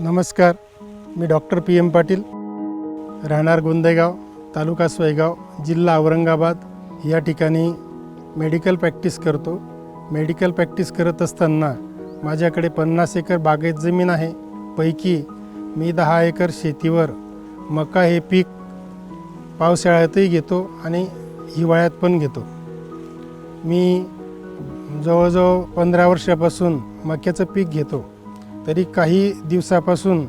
नमस्कार मी doctor P M Patil राहणार गोंदेगाव तालुका सोयगाव जिल्हा औरंगाबाद. या ठिकाणी मेडिकल प्रॅक्टिस करतो. मेडिकल प्रॅक्टिस करत असताना माझ्याकडे पन्नास एकर बागेत जमीन आहे. पैकी मी दहा एकर शेतीवर मका हे पीक पावसाळ्यातही घेतो आणि हिवाळ्यात पण घेतो. मी जवळजवळ पंधरा वर्षापासून मक्याचं पीक घेतो. तरी काही दिवसापासून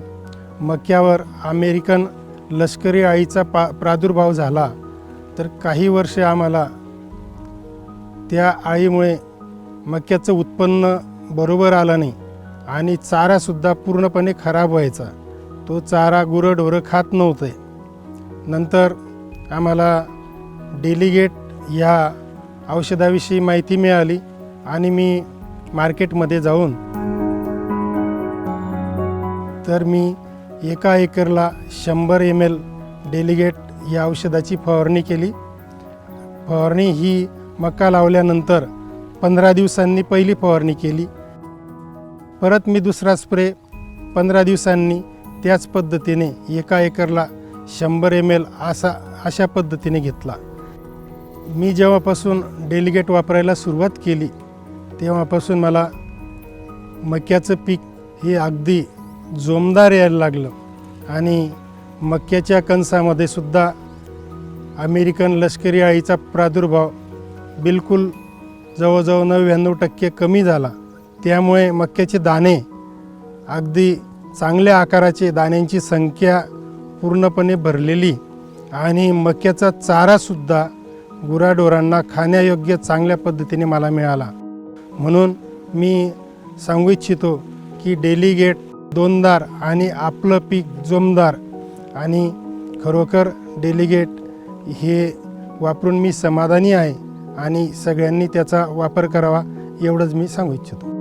मक्यावर अमेरिकन लष्करी आळीचा पा प्रादुर्भाव झाला तर काही वर्षे आम्हाला त्या आळीमुळे मक्याचं उत्पन्न बरोबर आलं नाही आणि चारासुद्धा पूर्णपणे खराब व्हायचा. तो चारा गुरंढोरं खात नव्हते. नंतर आम्हाला डेलिगेट ह्या औषधाविषयी माहिती मिळाली आणि मी मार्केटमध्ये जाऊन तर मी एका एकरला शंभर एम एल डेलिगेट या औषधाची फवारणी केली. फवारणी ही मका लावल्यानंतर पंधरा दिवसांनी पहिली फवारणी केली. परत मी दुसरा स्प्रे पंधरा दिवसांनी त्याच पद्धतीने एका एकरला शंभर एम एल असा अशा पद्धतीने घेतला. मी जेव्हापासून डेलिगेट वापरायला सुरुवात केली तेव्हापासून मला मक्याचं पीक हे अगदी जोमदार यायला लागलं. आणि मक्याच्या कणसामध्ये सुद्धा अमेरिकन लष्करी आळीचा प्रादुर्भाव बिलकुल जवळजवळ नव्याण्णव टक्के कमी झाला. त्यामुळे मक्याचे दाणे अगदी चांगल्या आकाराचे दाण्यांची संख्या पूर्णपणे भरलेली आणि मक्याचा चारासुद्धा गुराढोरांना खाण्यायोग्य चांगल्या पद्धतीने मला मिळाला. म्हणून मी सांगू इच्छितो की डेलिगेट दोनदार आणि आपलं पीक जोमदार आणि खरोखर डेलिगेट हे वापरून मी समाधानी आहे आणि सगळ्यांनी त्याचा वापर करावा एवढंच मी सांगू इच्छितो.